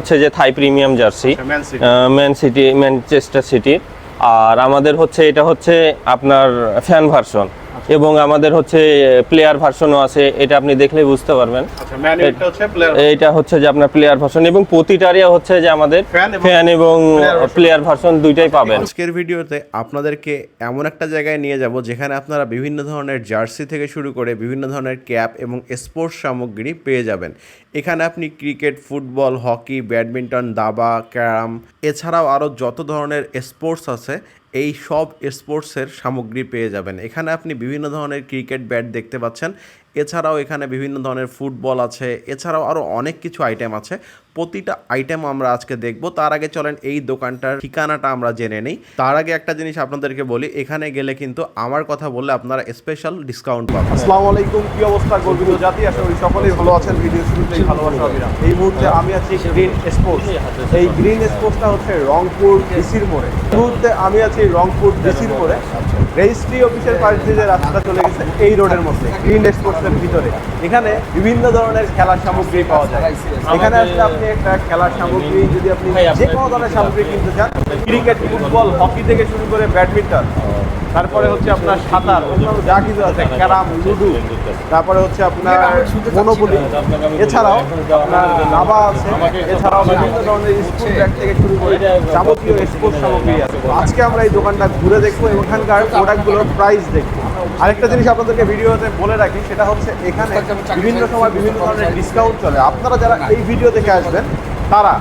হচ্ছে যে Thai premium jersey Man City Manchester City আর আমাদের হচ্ছে এটা হচ্ছে আপনার ফ্যান ভার্সন। এবং আমাদের হচ্ছে প্লেয়ার ভার্সনও আছে এটা আপনি দেখলেই বুঝতে পারবেন। আচ্ছা এটা হচ্ছে প্লেয়ার এইটা হচ্ছে যে আপনার প্লেয়ার ভার্সন এবং প্রতিটারই হচ্ছে যে আমাদের ফ্যান এবং প্লেয়ার ভার্সন দুইটাই পাবেন। আজকের ভিডিওতে আপনাদেরকে এমন একটা জায়গায় নিয়ে যাব যেখানে আপনারা বিভিন্ন ধরনের জার্সি থেকে শুরু করে বিভিন্ন ধরনের ক্যাপ এবং স্পোর্টস সামগ্রী পেয়ে যাবেন। এখানে আপনি ক্রিকেট ফুটবল হকি ব্যাডমিন্টন দাবা ক্যারাম এছাড়াও আরও যত ধরনের স্পোর্টস আছে এই সব স্পোর্টসের সামগ্রী পেয়ে যাবেন। এখানে আপনি বিভিন্ন ধরনের ক্রিকেট ব্যাট দেখতে পাচ্ছেন। এছাড়াও এখানে বিভিন্ন ধরনের ফুটবল আছে। এছাড়াও আরও অনেক কিছু আইটেম আছে। প্রতিটা আইটেম আমরা আজকে দেখব। তার আগে চলেন এই দোকানটার ঠিকানাটা আমরা জেনে নিই। তার আগে একটা জিনিস আপনাদেরকে বলি, এখানে গেলে কিন্তু আমার কথা বললে আপনারা স্পেশাল ডিসকাউন্ট পাবেন। আসসালামু আলাইকুম, কি অবস্থা গর্বিত জাতি? আশা করি সকলেই ভালো আছেন। ভিডিও শুরুতেই ভালোবাসা অবিরাম। এই মুহূর্তে আমি আছি গ্রিন স্পোর্টস এই গ্রিন স্পোর্টসটা হচ্ছে রংপুর ডিসির মোড়ে। মুহূর্তে আমি আছি রংপুর ডিসির মোড়ে। রেজিস্ট্রি অফিসের পাশ দিয়ে যে রাস্তা চলে গেছে এই রোডের মধ্যে গ্রিন স্পোর্টসের ভিতরে। এখানে বিভিন্ন ধরনের খেলার সামগ্রী পাওয়া যায়। এখানে আসলে আপনি একটা খেলার সামগ্রী যদি আপনি যে কোনো ধরনের সামগ্রী কিনতে চান ক্রিকেট ফুটবল, হকি থেকে শুরু করে ব্যাডমিন্টন। তারপরে হচ্ছে আপনার সাঁতার, যা কিছু আছে, ক্যারাম, লুডু, তারপরে হচ্ছে আপনার মনোপলি। এছাড়াও আপনার দাবা আছে, এছাড়াও বিভিন্ন ধরনের স্কুল ব্যাগ থেকে শুরু করে যাবতীয় স্পোর্টস সামগ্রী আছে। আজকে আমরা এই দোকানটা ঘুরে দেখব এখানকার প্রোডাক্টগুলোর প্রাইস দেখব। আরেকটা জিনিস আপনাদেরকে ভিডিওতে বলে রাখি, সেটা হচ্ছে এখানে বিভিন্ন সময় বিভিন্ন ধরনের ডিসকাউন্ট চলে। আপনারা যারা এই ভিডিও দেখে আসবেন, তারা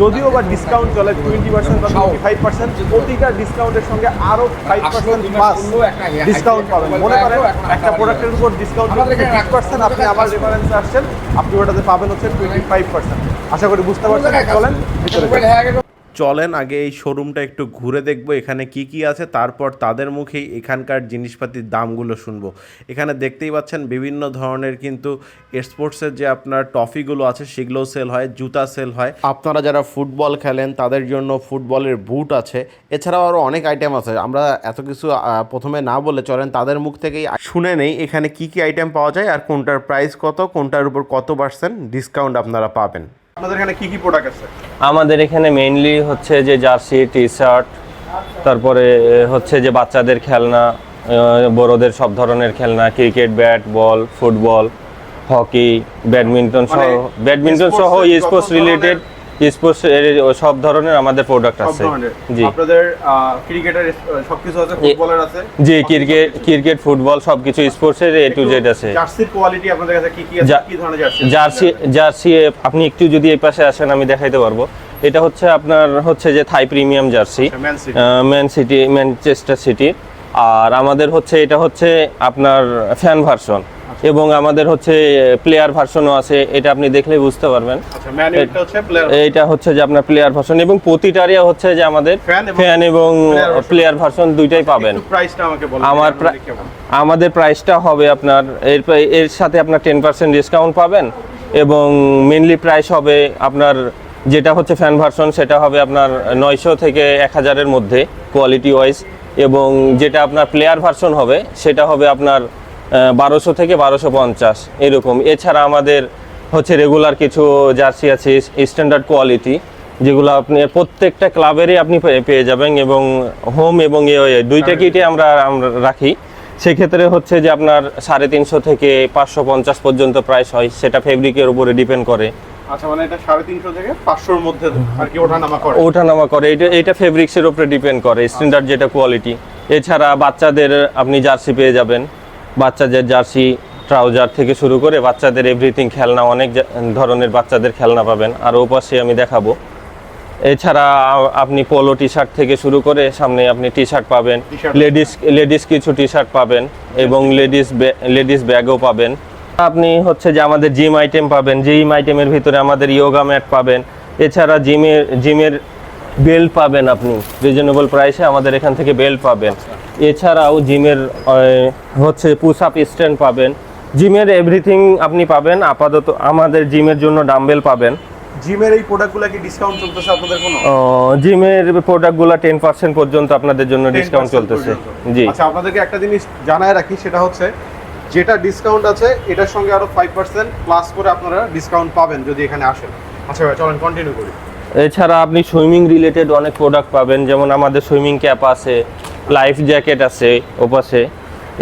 যদিও বা ডিসকাউন্ট চলে টোয়েন্টি পার্সেন্ট বা টোয়েন্টি ফাইভ পার্সেন্ট প্রতিটা ডিসকাউন্টের সঙ্গে আরও ফাইভ পার্সেন্ট প্লাস ডিসকাউন্ট পাবেন। মনে করেন একটা প্রোডাক্টের উপর ডিসকাউন্ট ফাইভ পার্সেন্ট আপনি আবার রেফারেন্সে আসছেন আপনি ওটাতে পাবেন হচ্ছে টোয়েন্টি ফাইভ পার্সেন্ট আশা করি বুঝতে পারছেন চলেন ভিতরে। চলেন, আগে এই শোরুমটা একটু ঘুরে দেখব, এখানে কি কি আছে, তারপর তাদের মুখেই এখানকার জিনিসপাতির দামগুলো শুনব। এখানে দেখতেই পাচ্ছেন বিভিন্ন ধরনের কিন্তু স্পোর্টসের যে আপনার টফিগুলো আছে, সেগুলোও সেল হয়, জুতা সেল হয়। আপনারা যারা ফুটবল খেলেন, তাদের জন্য ফুটবলের বুট আছে। এছাড়াও আরও অনেক আইটেম আছে। আমরা এত কিছু প্রথমে না বলে চলেন, তাদের মুখ থেকেই শুনে নেই, এখানে কি কি আইটেম পাওয়া যায় আর কোনটার প্রাইস কত, কোনটার উপর কত পার্সেন্ট ডিসকাউন্ট আপনারা পাবেন। আপনাদের এখানে কি কি প্রোডাক্ট আছে? আমাদের এখানে মেইনলি হচ্ছে যে জার্সি টি শার্ট তারপরে হচ্ছে যে বাচ্চাদের খেলনা বড়দের সব ধরনের খেলনা cricket bat ball football hockey badminton সহ মানে ব্যাডমিন্টন সহ স্পোর্টস রিলেটেড স্পোর্টস সব ধরনের আমাদের প্রোডাক্ট আছে। জি। আপনাদের ক্রিকেটের সবকিছু আছে ফুটবলের আছে? জি ক্রিকেট ক্রিকেট ফুটবল সবকিছু স্পোর্টসের এ টু জেড আছে। জার্সির কোয়ালিটি আপনাদের কাছে কি কি আছে কি ধরনের জার্সি জার্সি জার্সি আপনি একটু যদি এই পাশে আসেন আমি দেখাইতে পারব। এটা হচ্ছে আপনার হচ্ছে যে Thai premium jersey Man City Man City Manchester City আর আমাদের হচ্ছে এটা হচ্ছে আপনার ফ্যান ভার্সন এবং আমাদের হচ্ছে প্লেয়ার ভার্সনও আছে এটা আপনি দেখলেই বুঝতে পারবেন। আচ্ছা এটা হচ্ছে যে আপনার প্লেয়ার ভার্সন এবং প্রতিটারই হচ্ছে যে আমাদের ফ্যান এবং প্লেয়ার ভার্সন দুইটাই পাবেন। আমার আমাদের প্রাইসটা হবে আপনার এর এর সাথে আপনার টেন পার্সেন্ট ডিসকাউন্ট পাবেন এবং মেনলি প্রাইস হবে আপনার যেটা হচ্ছে ফ্যান ভার্সন সেটা হবে আপনার নয়শো থেকে এক হাজারের মধ্যে কোয়ালিটি ওয়াইজ এবং যেটা আপনার প্লেয়ার ভার্সন হবে সেটা হবে আপনার বারোশো থেকে বারোশো পঞ্চাশ এরকম। এছাড়া আমাদের হচ্ছে রেগুলার কিছু জার্সি আছে স্ট্যান্ডার্ড কোয়ালিটি যেগুলো আপনি প্রত্যেকটা ক্লাবেরই আপনি পেয়ে- যাবেন এবং হোম এবং এ দুইটা কিটে আমরা আমরা রাখি। সেক্ষেত্রে হচ্ছে যে আপনার সাড়ে তিনশো থেকে পাঁচশো পঞ্চাশ পর্যন্ত প্রাইস হয় সেটা ফেব্রিকের উপরে ডিপেন্ড করে। আচ্ছা মানে এটা সাড়ে তিনশো থেকে পাঁচশোর মধ্যে আর কি ওঠানামা করে? ওঠানামা করে। এটা এটা ফেব্রিক্সের উপরে ডিপেন্ড করে স্ট্যান্ডার্ড যেটা কোয়ালিটি এছাড়া বাচ্চাদের আপনি জার্সি পেয়ে যাবেন। বাচ্চাদের জার্সি ট্রাউজার থেকে শুরু করে বাচ্চাদের এভরিথিং খেলনা অনেক ধরনের বাচ্চাদের খেলনা পাবেন। আর ওপাশে আমি দেখাবো। এছাড়া আপনি পোলো টি শার্ট থেকে শুরু করে সামনে আপনি টি শার্ট পাবেন লেডিস লেডিস কিছু টি শার্ট পাবেন এবং লেডিস লেডিস ব্যাগও পাবেন। আপনি হচ্ছে যে আমাদের জিম আইটেম পাবেন। জিম আইটেমের ভিতরে আমাদের ইয়োগা ম্যাট পাবেন। এছাড়া জিমের জিমের বেল্ট পাবেন আপনি। রিজনেবল প্রাইসে আমাদের এখান থেকে বেল্ট পাবেন। এছাড়াও জিমের হচ্ছে পুশ আপ স্ট্যান্ড পাবেন। জিমের এভরিথিং আপনি পাবেন আপাতত আমাদের জিমের জন্য ডাম্বেল পাবেন। জিমের এই প্রোডাক্টগুলো কি ডিসকাউন্ট চলতেছে আপনাদের কোনো? জিমের প্রোডাক্টগুলো টেন পার্সেন্ট পর্যন্ত আপনাদের জন্য ডিসকাউন্ট চলতেছে। জি। আচ্ছা আপনাদেরকে একটা জিনিস জানায় রাখি সেটা হচ্ছে যেটা ডিসকাউন্ট আছে এটার সঙ্গে আরও ফাইভ পার্সেন্ট প্লাস করে আপনারা ডিসকাউন্ট পাবেন যদি এখানে আসেন। আচ্ছা ভাই চলেন কন্টিনিউ করি। এছাড়া আপনি সুইমিং রিলেটেড অনেক প্রোডাক্ট পাবেন যেমন আমাদের সুইমিং ক্যাপ আছে লাইফ জ্যাকেট আছে ওপাশে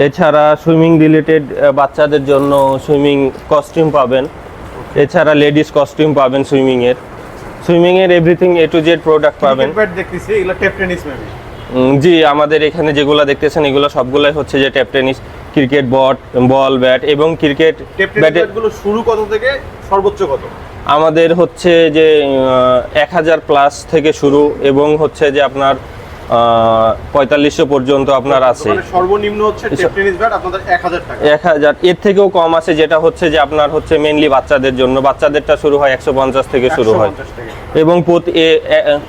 এছাড়া সুইমিং রিলেটেড বাচ্চাদের জন্য সুইমিং কস্টিউম পাবেন। এছাড়া লেডিস কস্টিউম পাবেন সুইমিংয়ের। সুইমিংয়ের everything A to Z product পাবেন। দেখতেছি এগুলো টেপ টেনিস জি আমাদের এখানে যেগুলো দেখতেছেন এগুলো সবগুলাই হচ্ছে যে ট্যাপ টেনিস ক্রিকেট বট বল ব্যাট এবং ক্রিকেট টেপ টেনিস ব্যাটে গুলো শুরু কত থেকে সর্বোচ্চ কত? আমাদের হচ্ছে যে এক হাজার প্লাস থেকে শুরু এবং হচ্ছে যে আপনার পঁয়তাল্লিশশো পর্যন্ত আপনার আছে। মানে সর্বনিম্ন হচ্ছে আপনাদের এক হাজার টাকা। এক হাজার। এর থেকেও কম আছে যেটা হচ্ছে যে আপনার হচ্ছে মেনলি বাচ্চাদের জন্য। বাচ্চাদেরটা শুরু হয় একশো পঞ্চাশ থেকে শুরু হয়। এবং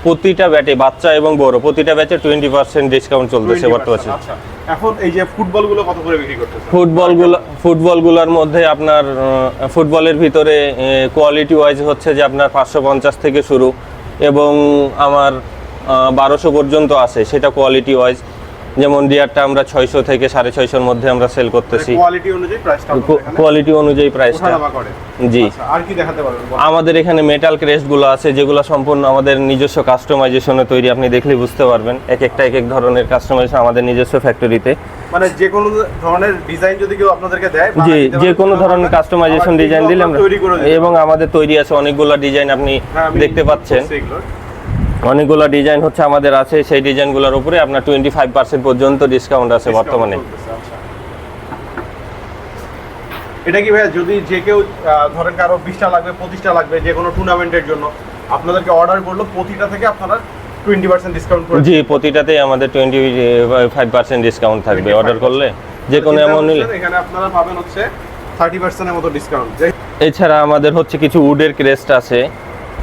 প্রতিটা ব্যাটে বাচ্চা এবং বড় প্রতিটা ব্যাচে টোয়েন্টি পার্সেন্ট ডিসকাউন্ট চলতেছে বর্তমানে। আচ্ছা। এখন এই যে ফুটবলগুলো কত করে বিক্রি করতেছে ফুটবলগুলো ফুটবলগুলোর মধ্যে আপনার ফুটবলের ভিতরে কোয়ালিটি ওয়াইজ হচ্ছে যে আপনার পাঁচশো পঞ্চাশ থেকে শুরু। এবং আমার বারোশো পর্যন্ত আছে সেটা কোয়ালিটি ওয়াইজ যেমন ডিয়ারটা আমরা ছয়শো থেকে সাড়ে ছয়শোর মধ্যে আমরা সেল করতেছি। কোয়ালিটি অনুযায়ী প্রাইসটা কোয়ালিটি অনুযায়ী প্রাইসটা জি। আচ্ছা আর কি দেখাতে পারবেন আমাদের এখানে মেটাল ক্রেস্টগুলো আছে যেগুলো সম্পূর্ণ আমাদের নিজস্ব কাস্টমাইজেশনে তৈরি আপনি দেখলেই বুঝতে পারবেন। এক একটা এক এক ধরনের কাস্টমাইজেশন আমাদের নিজস্ব ফ্যাক্টরিতে মানে যে কোনো ধরনের ডিজাইন যদি কেউ আপনাদেরকে দেয় জি যে কোনো ধরনের কাস্টমাইজেশন ডিজাইন দিলে আমরা এবং আমাদের তৈরি আছে অনেকগুলো ডিজাইন আপনি হ্যাঁ, দেখতে পাচ্ছেন। অনেকগুলো ডিজাইন হচ্ছে আমাদের আছে সেই ডিজাইনগুলোর উপরে আপনার টোয়েন্টি ফাইভ পার্সেন্ট পর্যন্ত ডিসকাউন্ট আছে বর্তমানে। আচ্ছা। এটা কি ভাইয়া যদি যে কেউ ধরেন কারও বিশটা লাগবে পঁচিশটা লাগবে যে কোনো টুর্নামেন্টের জন্য আপনাদেরকে অর্ডার করল প্রতিটা থেকে আপনারা টোয়েন্টি পার্সেন্ট ডিসকাউন্ট জি প্রতিটাতেই আমাদের টোয়েন্টি ফাইভ পার্সেন্ট ডিসকাউন্ট থাকবে অর্ডার করলে। যে কোনো অ্যামাউন্ট নিলে। এখানে আপনারা পাবেন হচ্ছে থার্টি পার্সেন্টের মতো ডিসকাউন্ট এছাড়া আমাদের হচ্ছে কিছু উডের ক্রেস্ট আছে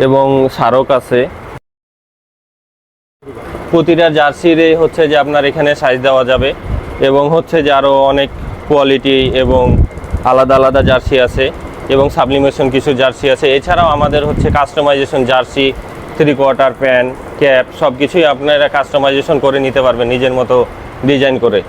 এবং স্মারক আছে। প্রতিটা জার্সিরে হচ্ছে যে আপনার এখানে সাইজ দেওয়া যাবে এবং হচ্ছে যে আরও অনেক কোয়ালিটি এবং আলাদা আলাদা জার্সি আছে এবং সাবলিমেশন কিছু জার্সি আছে। এছাড়াও আমাদের হচ্ছে customization jersey three quarter pant cap সব কিছুই আপনারা কাস্টমাইজেশন করে নিতে পারবেন নিজের মতো ডিজাইন করে।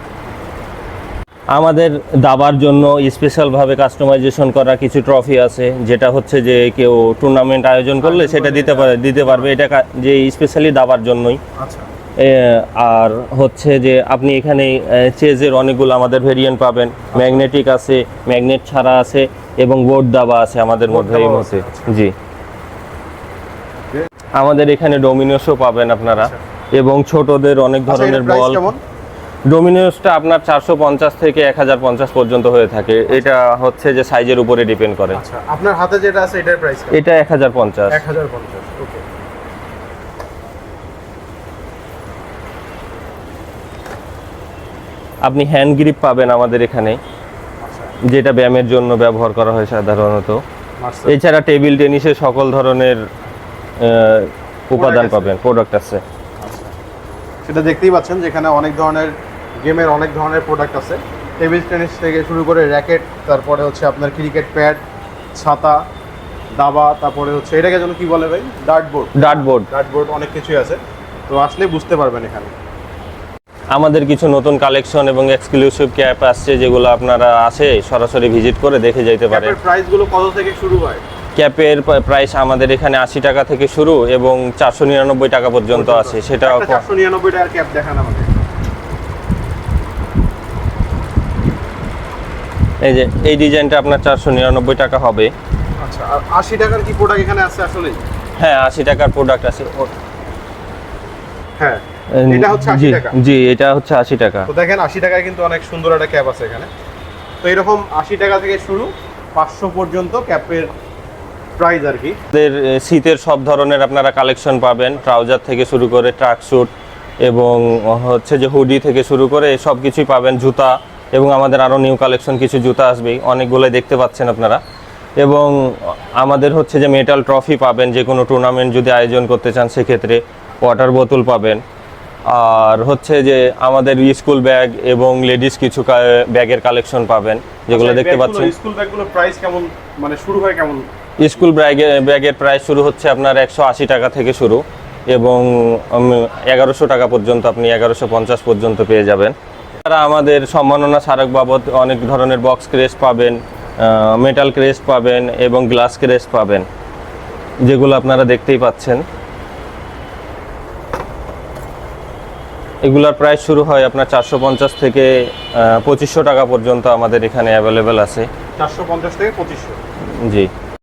আমাদের দাবার জন্য স্পেশালভাবে কাস্টমাইজেশন করা কিছু ট্রফি আছে যেটা হচ্ছে যে কেউ টুর্নামেন্ট আয়োজন করলে সেটা দিতে পারে দিতে পারবে। এটা যে স্পেশালি দাবার জন্যই। আচ্ছা। আর হচ্ছে যে আপনি এখানে চেজের অনেকগুলো আমাদের ভেরিয়েন্ট পাবেন। ম্যাগনেটিক আছে ম্যাগনেট ছাড়া আছে এবং বোর্ড দাবা আছে আমাদের মধ্যে এই মধ্যে জি। আমাদের এখানে ডোমিনোসও পাবেন আপনারা এবং ছোটদের অনেক আচ্ছা ধরনের বল ডোমিনোসটা আপনার চারশো পঞ্চাশ থেকে এক হাজার পঞ্চাশ পর্যন্ত হয়ে থাকে। এটা হচ্ছে যে সাইজের উপরে ডিপেন্ড করে। আচ্ছা আপনার হাতে যেটা আছে এটার প্রাইস এটা এক হাজার পঞ্চাশ। এক হাজার পঞ্চাশ। আপনি হ্যান্ড গ্রিপ পাবেন আমাদের এখানে যেটা ব্যায়ামের জন্য ব্যবহার করা হয় সাধারণত। এছাড়া টেবিল টেনিসে সকল ধরনের উপাদান পাবেন প্রোডাক্ট আছে। আচ্ছা। সেটা দেখতেই পাচ্ছেন যেখানে অনেক ধরনের গেমের অনেক ধরনের প্রোডাক্ট আছে। টেবিল টেনিস থেকে শুরু করে র্যাকেট তারপরে হচ্ছে আপনার ক্রিকেট প্যাড ছাতা দাবা তারপরে হচ্ছে এটাকে যেন কি বলে ভাই? Dart board dart board dart board অনেক কিছুই আছে। তো আসলে বুঝতে পারবেন এখানে। আমাদের কিছু নতুন কালেকশন এবং এক্সক্লুসিভ ক্যাপ আসছে যেগুলো আপনারা আসে সরাসরি ভিজিট করে দেখে যেতে পারেন। প্রাইসগুলো কত থেকে শুরু হয়? ক্যাপের প্রাইস আমাদের এখানে আশি টাকা থেকে শুরু এবং চারশো নিরানব্বই টাকা পর্যন্ত আছে সেটা চারশো নিরানব্বই টাকার ক্যাপ দেখান আমাকে। এই যে এই ডিজাইনটা আপনার চারশো নিরানব্বই টাকা হবে। আচ্ছা আশি টাকার কি প্রোডাক্ট এখানে আছে আসলে হ্যাঁ আশি টাকার প্রোডাক্ট আছে। হ্যাঁ। এটা হচ্ছে আশি জি টাকা। জি এটা হচ্ছে আশি টাকা। তো দেখেন আশি টাকায় কিন্তু অনেক সুন্দর একটা ক্যাপ আছে এখানে। তো এরকম আশি টাকা থেকে শুরু পাঁচশো পর্যন্ত ক্যাপের প্রাইস আর কি। শীতের সব ধরনের আপনারা কালেকশন পাবেন ট্রাউজার থেকে শুরু করে ট্রাক স্যুট এবং হচ্ছে যে হুডি থেকে শুরু করে সব কিছুই পাবেন জুতা এবং আমাদের আরও নিউ কালেকশন কিছু জুতা আসবেই অনেকগুলোই দেখতে পাচ্ছেন আপনারা। এবং আমাদের হচ্ছে যে মেটাল ট্রফি পাবেন যে কোনো টুর্নামেন্ট যদি আয়োজন করতে চান সেক্ষেত্রে ওয়াটার বোতল পাবেন। আর হচ্ছে যে আমাদের স্কুল ব্যাগ এবং লেডিস কিছু ব্যাগের কালেকশন পাবেন যেগুলো আচ্ছা, দেখতে পাচ্ছেন। স্কুল ব্যাগগুলোর প্রাইস কেমন? মানে শুরু হয় কেমন? স্কুল ব্যাগের ব্যাগের প্রাইস শুরু হচ্ছে আপনার একশো আশি টাকা থেকে শুরু এবং এগারোশো টাকা পর্যন্ত আপনি এগারোশো পঞ্চাশ পর্যন্ত পেয়ে যাবেন। তারা আমাদের সম্মাননা স্মারক বাবদ অনেক ধরনের বক্স ক্রেস্ট পাবেন মেটাল ক্রেস্ট পাবেন এবং গ্লাস ক্রেস্ট পাবেন যেগুলো আপনারা দেখতেই পাচ্ছেন। এগুলার প্রাইস শুরু হয় আপনার চারশো পঞ্চাশ থেকে পঁচিশশো টাকা পর্যন্ত আমাদের এখানে অ্যাভেলেবেল আছে। চারশো পঞ্চাশ থেকে পঁচিশশো। জি।